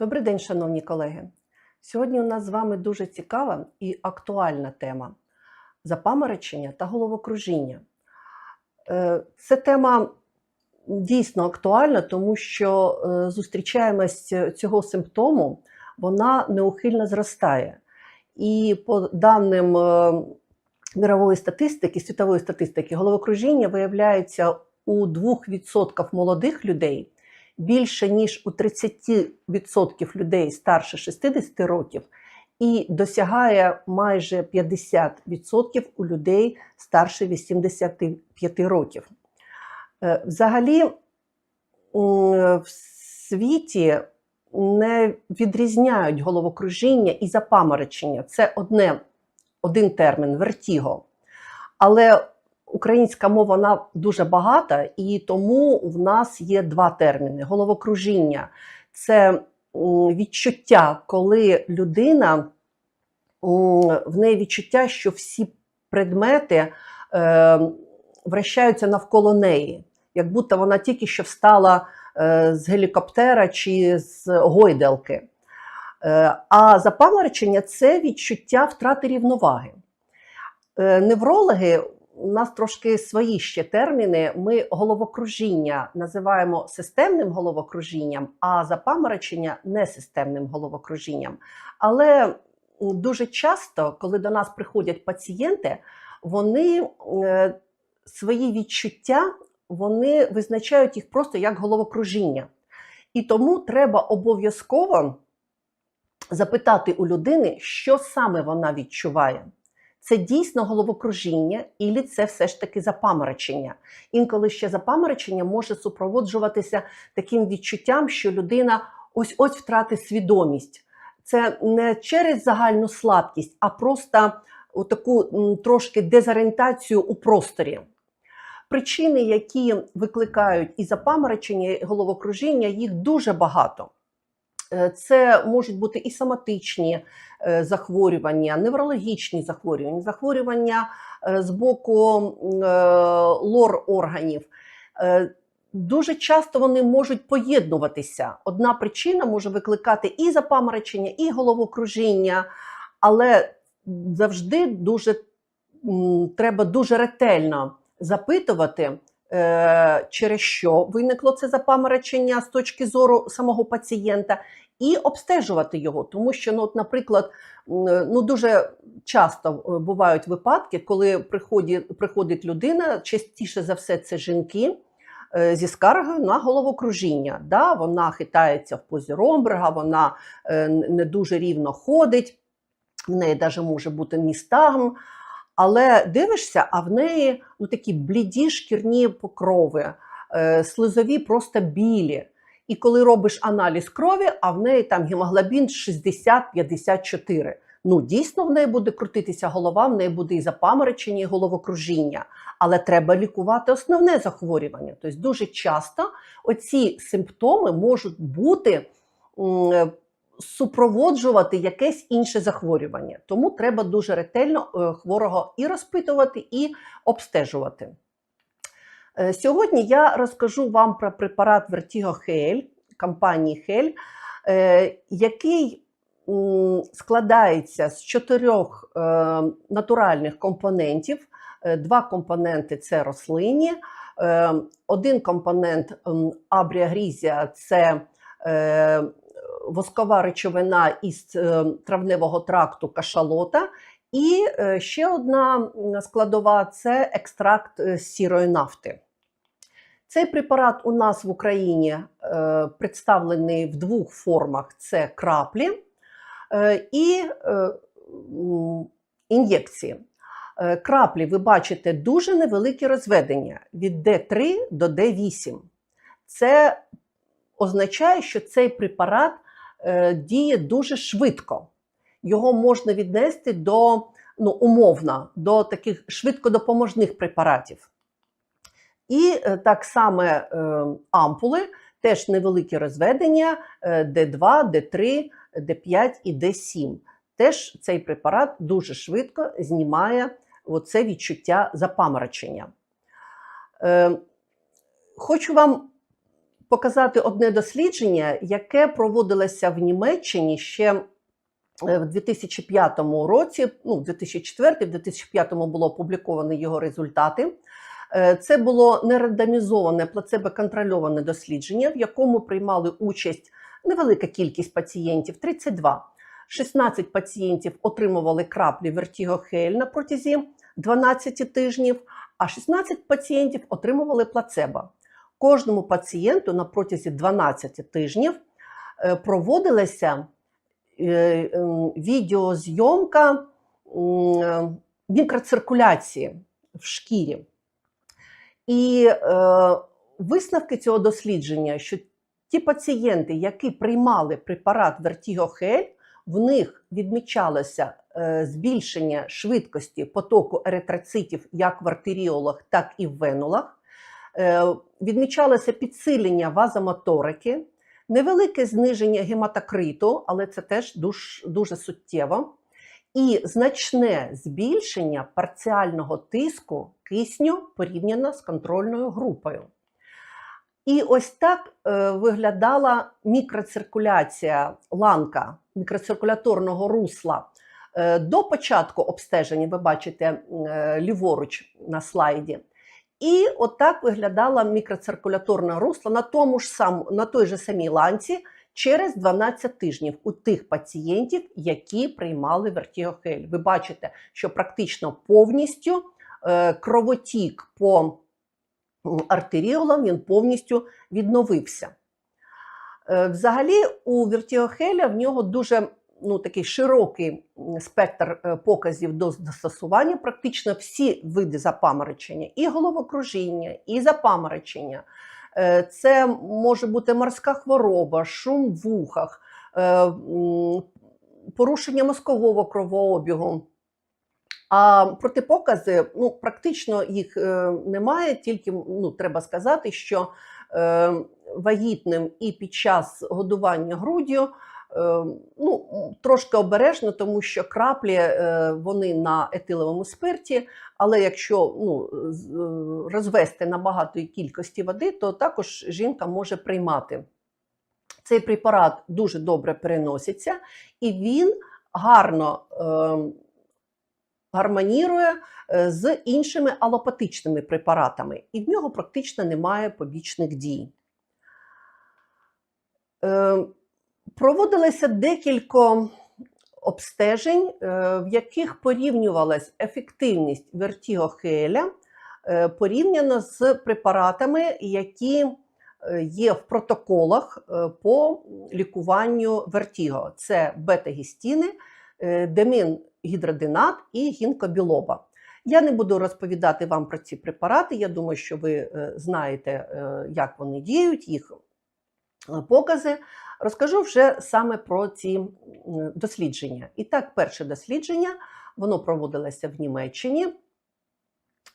Добрий день, шановні колеги. Сьогодні у нас з вами дуже цікава і актуальна тема запаморочення та головокружіння. Це тема дійсно актуальна, тому що е, зустрічаємость цього симптому, вона неухильно зростає. І по даним е, мирової статистики, світової статистики, головокружіння виявляється у 2% молодих людей більше ніж у 30% людей старше 60 років, і досягає майже 50% у людей старше 85 років. Е, Взагалі, в світі не відрізняють головокружіння і запаморочення. Це одне, один термін вертіго. Але Українська мова вона дуже багата, і тому в нас є два терміни: головокружіння це відчуття, коли людина в неї відчуття, що всі предмети е, вращаються навколо неї, як будто вона тільки що встала е, з гелікоптера чи з гойдалки. Е, а запаморочення це відчуття втрати рівноваги. Е, Неврологи у нас трошки свої ще терміни. Ми головокружіння називаємо системним головокружінням, а запаморочення несистемним головокружінням. Але дуже часто, коли до нас приходять пацієнти, вони е, свої відчуття вони визначають їх просто як головокружіння. І тому треба обов'язково запитати у людини, що саме вона відчуває. Це дійсно головокружіння, і це все ж таки запаморочення. Інколи ще запаморочення може супроводжуватися таким відчуттям, що людина ось ось втратить свідомість. Це не через загальну слабкість, а просто таку трошки дезорієнтацію у просторі. Причини, які викликають і запаморочення, і головокружіння, їх дуже багато. Е, Це можуть бути і соматичні е, захворювання, неврологічні захворювання, захворювання е, з боку лор органів. Дуже часто вони можуть поєднуватися. Одна причина може викликати і запаморочення, і головокружіння, але завжди дуже треба дуже ретельно запитувати, через що виникло це запаморочення з точки зору самого пацієнта, і обстежувати його. Тому що, ну, от, наприклад, ну, дуже часто е, бувають випадки, коли приходить, приходить людина, частіше за все, це жінки. е, Зі скаргою на головокружіння. Да, вона хитається в позі Ромберга, вона е, не дуже рівно ходить, в неї навіть може бути ністагм. Але дивишся, а в неї ну, такі бліді шкірні покрови, е, слизові просто білі. І коли робиш аналіз крові, а в неї там гемоглобін 60-54. Ну, дійсно, в неї буде крутитися голова, в неї буде і запаморочення, і головокружіння. Але треба лікувати основне захворювання. Тобто дуже часто оці симптоми можуть бути супроводжувати якесь інше захворювання. Тому треба дуже ретельно е, хворого і розпитувати, і обстежувати. Е, Сьогодні я розкажу вам про препарат Vertigo Hel компанії Hel, е, який складається з чотирьох натуральних компонентів. Два компоненти це рослинні, е, один компонент абріагрізія це воскова речовина із е, травневого тракту кашалота. І е, ще одна складова це екстракт е, з сірої нафти. Цей препарат у нас в Україні представлений в двох формах: це краплі і ін'єкції. Краплі, ви бачите, дуже невеликі розведення від D3 до D8. Це означає, що цей препарат діє дуже швидко. Його можна віднести до ну, умовно, до таких швидкодопоможних препаратів. І е, так само е, ампули, теж невеликі розведення е, D2, D3, D5 і D7. Теж цей препарат дуже швидко знімає оце відчуття запаморочення. Е, Хочу вам показати одне дослідження, яке проводилося в Німеччині ще е, в 2005 році. Ну, в 2004 в 2005 було опубліковано його результати. Е, Це було нерандомізоване плацебо-контрольоване дослідження, в якому приймали участь невелика кількість пацієнтів 32. 16 пацієнтів отримували краплі вертігохель на протязі 12 тижнів, а 16 пацієнтів отримували плацебо. Кожному пацієнту на протязі 12 тижнів е, проводилася е, ем, відеозйомка е, мікроциркуляції в шкірі. І е, висновки цього дослідження, що ті пацієнти, які приймали препарат Вертігохель, в них відмічалося е, збільшення швидкості потоку еритроцитів як в артеріолах, так і в венулах. Е, відмічалося підсилення вазомоторики, невелике зниження гематокриту, але це теж дуже, дуже суттєво, і значне збільшення парціального тиску кисню порівняно з контрольною групою. І ось так е, виглядала мікроциркуляція ланка мікроциркуляторного русла е, до початку обстеження, ви бачите ліворуч на слайді. І отак виглядала мікроциркуляторне русло на, тому ж сам, на той же самій ланці через 12 тижнів у тих пацієнтів, які приймали вертігохель. Ви бачите, що практично повністю е, кровотік по артеріолам він повністю відновився. Е, Взагалі, у вертігохеля в нього дуже ну, такий широкий спектр е, показів до застосування. Практично всі види запаморочення, і головокружіння, і запаморочення. Е, Це може бути морська хвороба, шум в вухах, е, порушення мозкового кровообігу. А протипокази, ну, практично їх немає, тільки ну, треба сказати, що вагітним і під час годування груддю ну, трошки обережно, тому що краплі е, вони на етиловому спирті, але якщо ну, е, розвести на багатої кількості води, то також жінка може приймати. Цей препарат дуже добре переноситься і він гарно е, гармонірує е, з іншими алопатичними препаратами, і в нього практично немає побічних дій. Проводилося декілька обстежень, е, в яких порівнювалась ефективність вертігохеля е, порівняно з препаратами, які е, є в протоколах по лікуванню вертіго. Це бета-гістіни, демін-гідродинат і гінкобілоба. Я не буду розповідати вам про ці препарати. Я думаю, що ви знаєте, як вони діють, їх покази. Розкажу вже саме про ці дослідження. І так, перше дослідження воно проводилося в Німеччині.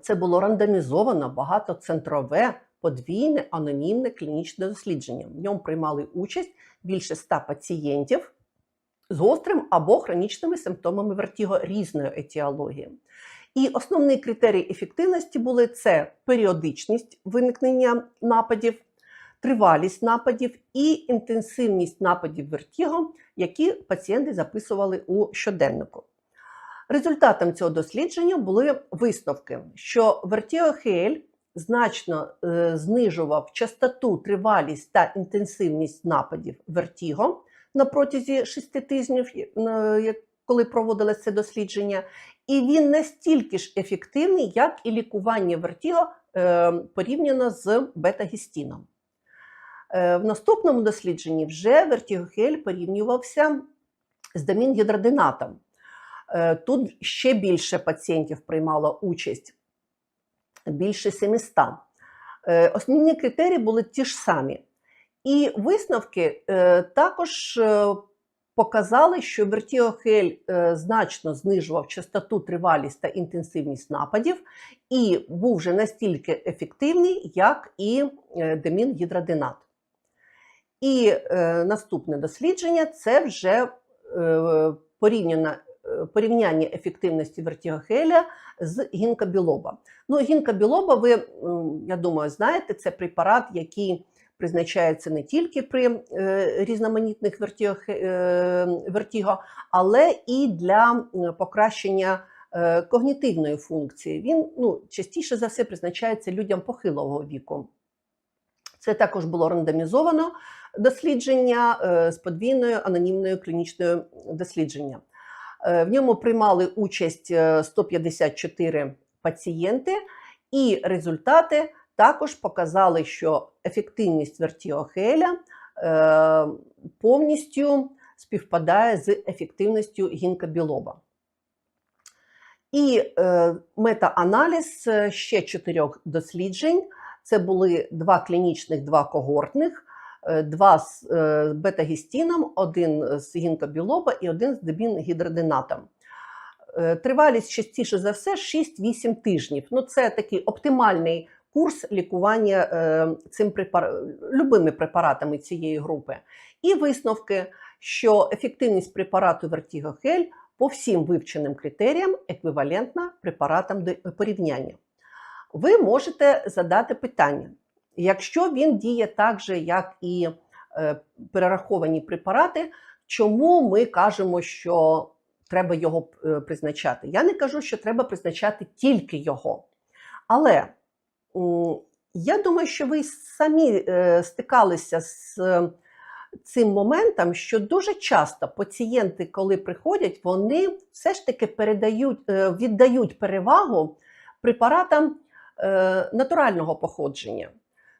Це було рандомізовано багатоцентрове подвійне анонімне клінічне дослідження. В ньому приймали участь більше 100 пацієнтів з гострим або хронічними симптомами вертіго різної етіології. І основний критерій ефективності були це періодичність виникнення нападів, тривалість нападів і інтенсивність нападів вертіго, які пацієнти записували у щоденнику. Результатом цього дослідження були висновки, що вертіохель значно е, знижував частоту, тривалість та інтенсивність нападів вертіго на протязі 6 тижнів, е, коли проводилось це дослідження, і він настільки ж ефективний, як і лікування вертіго е, порівняно з бета-гістіном. Е, В наступному дослідженні вже вертігохель порівнювався з домінгідродинатом. Е, Тут ще більше пацієнтів приймало участь, більше 700. Е, Основні критерії були ті ж самі. І висновки також показали, що вертігохель е, значно знижував частоту, тривалість та інтенсивність нападів і був вже настільки ефективний, як і демінгідродинат. І е, наступне дослідження це вже е, е, порівняння ефективності вертігохеля з гінкобілоба. Ну, гінкобілоба, ви, я думаю, знаєте, це препарат, який призначається не тільки при е, різноманітних е, вертіго, але і для покращення когнітивної функції. Він ну, частіше за все призначається людям похилого віку. Це також було рандомізовано дослідження е, з подвійною анонімною клінічною дослідженням. Е, В ньому приймали участь е, 154 пацієнти, і результати також показали, що ефективність вертіохеля е, повністю співпадає з ефективністю гінкобілоба. І е, мета-аналіз е, ще чотирьох досліджень. Це були два клінічних, два когортних, е, два з е, бета-гістіном, один з гінкобілоба і один з дебінгідродинатом. Е, Тривалість частіше за все 6-8 тижнів. Ну, це такий оптимальний курс лікування е, цим препар... любими препаратами цієї групи. І висновки, що ефективність препарату Vertigo-Hel по всім вивченим критеріям еквівалентна препаратам порівняння. Ви можете задати питання, якщо він діє так же, як і е, перераховані препарати, чому ми кажемо, що треба його е, призначати? Я не кажу, що треба призначати тільки його. Але я думаю, що ви самі е, стикалися з цим моментом, що дуже часто пацієнти, коли приходять, вони все ж таки передають, віддають перевагу препаратам натурального походження.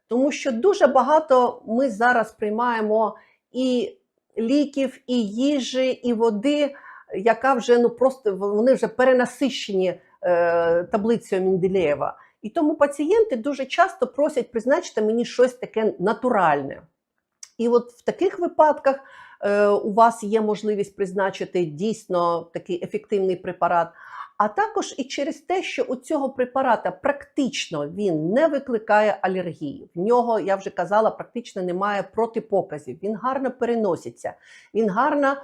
Тому що дуже багато ми зараз приймаємо і ліків, і їжі, і води, яка вже ну просто вони вже перенасищені е, таблицею Менделєєва. І тому пацієнти дуже часто просять призначити мені щось таке натуральне. І от в таких випадках е, у вас є можливість призначити дійсно такий ефективний препарат. А також і через те, що у цього препарата практично він не викликає алергії. В нього, я вже казала, практично немає протипоказів. Він гарно переноситься, він гарно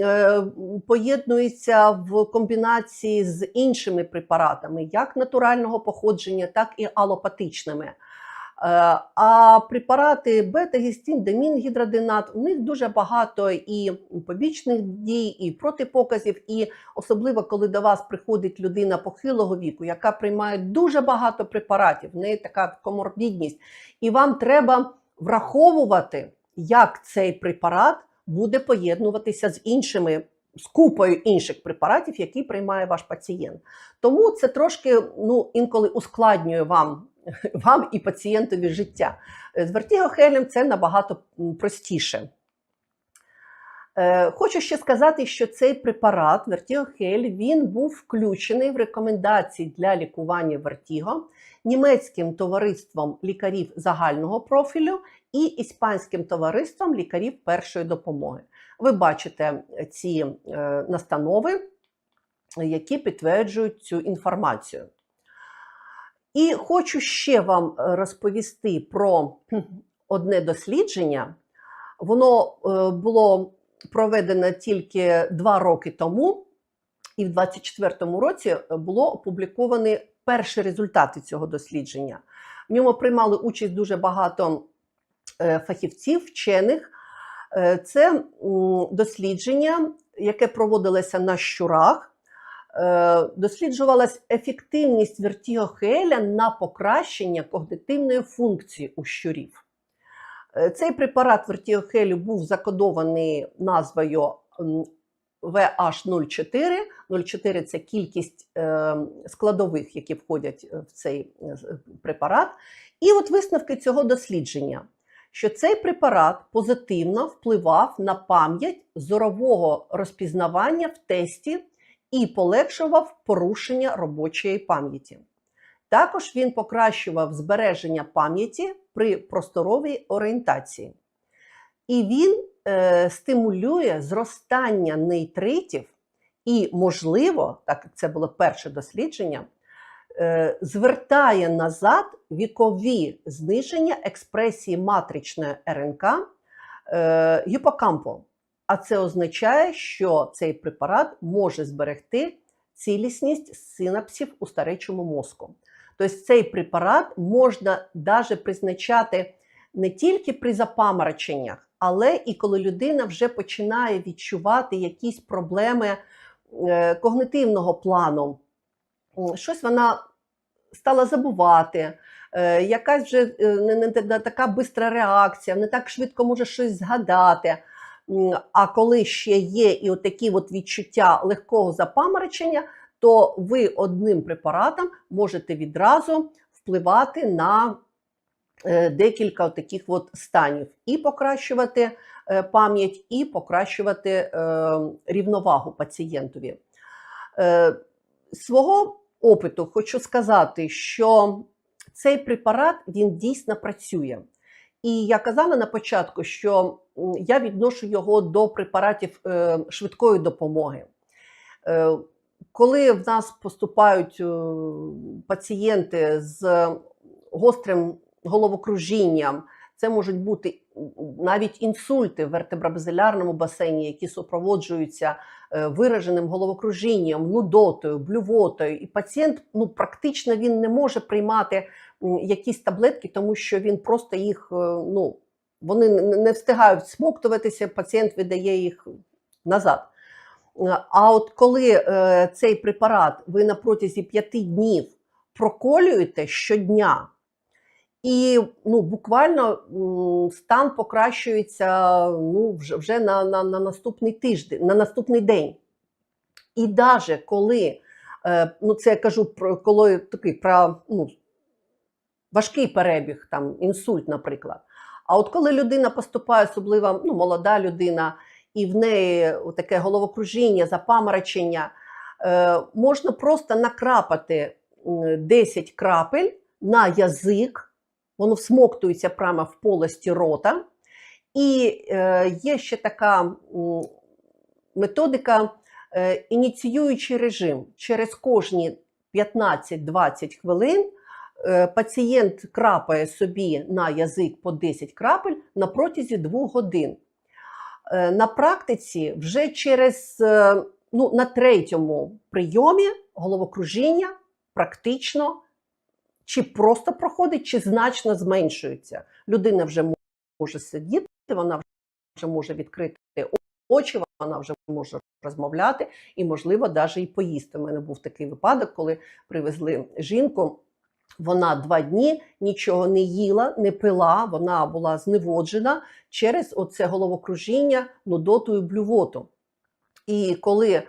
е, поєднується в комбінації з іншими препаратами, як натурального походження, так і алопатичними. Е, А препарати бета-гістін, демінгідродинат, у них дуже багато і побічних дій, і протипоказів, і особливо коли до вас приходить людина похилого віку, яка приймає дуже багато препаратів, в неї така коморбідність, і вам треба враховувати, як цей препарат буде поєднуватися з іншими. З купою інших препаратів, які приймає ваш пацієнт. Тому це трошки ну, інколи ускладнює вам вам і пацієнтові життя. З вертігохелем це набагато простіше. Е, Хочу ще сказати, що цей препарат Вертігохель він був включений в рекомендації для лікування вертіго німецьким товариством лікарів загального профілю і іспанським товариством лікарів першої допомоги. Ви бачите ці е, настанови, які підтверджують цю інформацію. І хочу ще вам е, розповісти про одне дослідження. Воно е, було проведено тільки два роки тому, і в 2024 році було опубліковані перші результати цього дослідження. В ньому приймали участь дуже багато е, фахівців, вчених. Це дослідження, яке проводилося на щурах. Досліджувалась ефективність вертігохеля на покращення когнитивної функції у щурів. Цей препарат вертігохелю був закодований назвою VH04. 04 це кількість складових, які входять в цей препарат. І от висновки цього дослідження, що цей препарат позитивно впливав на пам'ять зорового розпізнавання в тесті і полегшував порушення робочої пам'яті. Також він покращував збереження пам'яті при просторовій орієнтації. І він е, стимулює зростання нейтритів і, можливо, так як це було перше дослідження, е, звертає назад вікові зниження експресії матричної РНК е, гіпокампу. А це означає, що цей препарат може зберегти цілісність синапсів у старечому мозку. Тобто цей препарат можна навіть призначати не тільки при запамороченнях, але і коли людина вже починає відчувати якісь проблеми е, когнитивного плану. Щось вона стала забувати, е, якась вже е, не, така бистра реакція, не так швидко може щось згадати. А коли ще є і отакі от відчуття легкого запаморочення, то ви одним препаратом можете відразу впливати на е, декілька таких от станів і покращувати е, пам'ять, і покращувати е, рівновагу пацієнтові. Свого опиту хочу сказати, що цей препарат він дійсно працює. І я казала на початку, що я відношу його до препаратів е, швидкої допомоги. Е, Коли в нас поступають е, пацієнти з гострим головокружінням, це можуть бути навіть інсульти в вертебробазилярному басейні, які супроводжуються вираженим головокружінням, нудотою, блювотою. І пацієнт ну, практично він не може приймати якісь таблетки, тому що він просто їх е, ну, вони не- встигають смоктуватися, пацієнт видає їх назад. Е, А от коли е, цей препарат ви на протязі п'яти днів проколюєте щодня, і ну, буквально стан покращується ну, вже, на, на, на наступний тиждень, на наступний день. І навіть коли, ну це я кажу про коли такий про ну, важкий перебіг, там, інсульт, наприклад. А от коли людина поступає, особливо ну, молода людина, і в неї таке головокружіння, запаморочення, е, можна просто накрапати 10 крапель на язик, воно всмоктується прямо в полості рота. І е, є ще така методика е, ініціюючий режим. Через кожні 15-20 хвилин пацієнт крапає собі на язик по 10 крапель на протязі 2 годин. Е, На практиці вже через е, ну, на третьому прийомі головокружіння практично чи просто проходить, чи значно зменшується. Людина вже може сидіти, вона вже може відкрити очі, вона вже може розмовляти і, можливо, навіть і поїсти. У мене був такий випадок, коли привезли жінку. Вона два дні нічого не їла, не пила, вона була зневоджена через оце головокружіння, нудоту і блювоту. І коли е,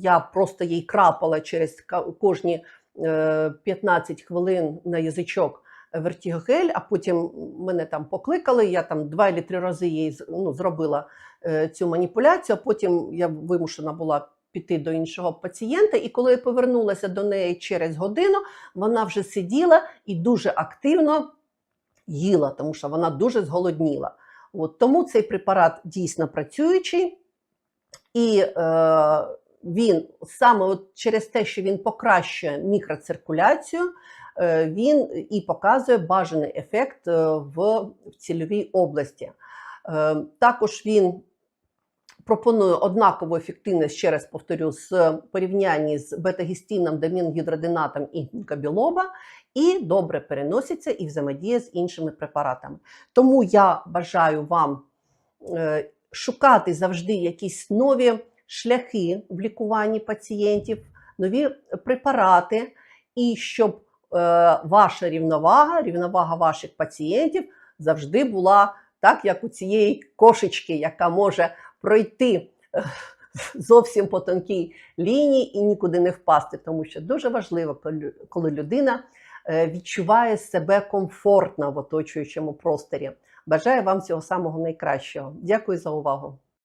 я просто їй крапала через кожні е, 15 хвилин на язичок вертігогель, а потім мене там покликали, я там два чи три рази їй ну, зробила е, цю маніпуляцію, а потім я вимушена була піти до іншого пацієнта. І коли я повернулася до неї через годину, вона вже сиділа і дуже активно їла, тому що вона дуже зголодніла. От, тому цей препарат дійсно працюючий, і е, він саме от через те, що він покращує мікроциркуляцію, е, він і показує бажаний ефект е, в, в цільовій області. Е, також він пропонує однакову ефективність, ще раз повторю, з порівнянні з бета-гістином, домінгідродинатом і гінкобілоба, і добре переноситься і взаємодіє з іншими препаратами. Тому я бажаю вам е, шукати завжди якісь нові шляхи в лікуванні пацієнтів, нові препарати, і щоб е, ваша рівновага, рівновага ваших пацієнтів завжди була так, як у цієї кошечки, яка може пройти е, зовсім по тонкій лінії і нікуди не впасти, тому що дуже важливо, коли- людина е, відчуває себе комфортно в оточуючому просторі. Бажаю вам всього самого найкращого. Дякую за увагу.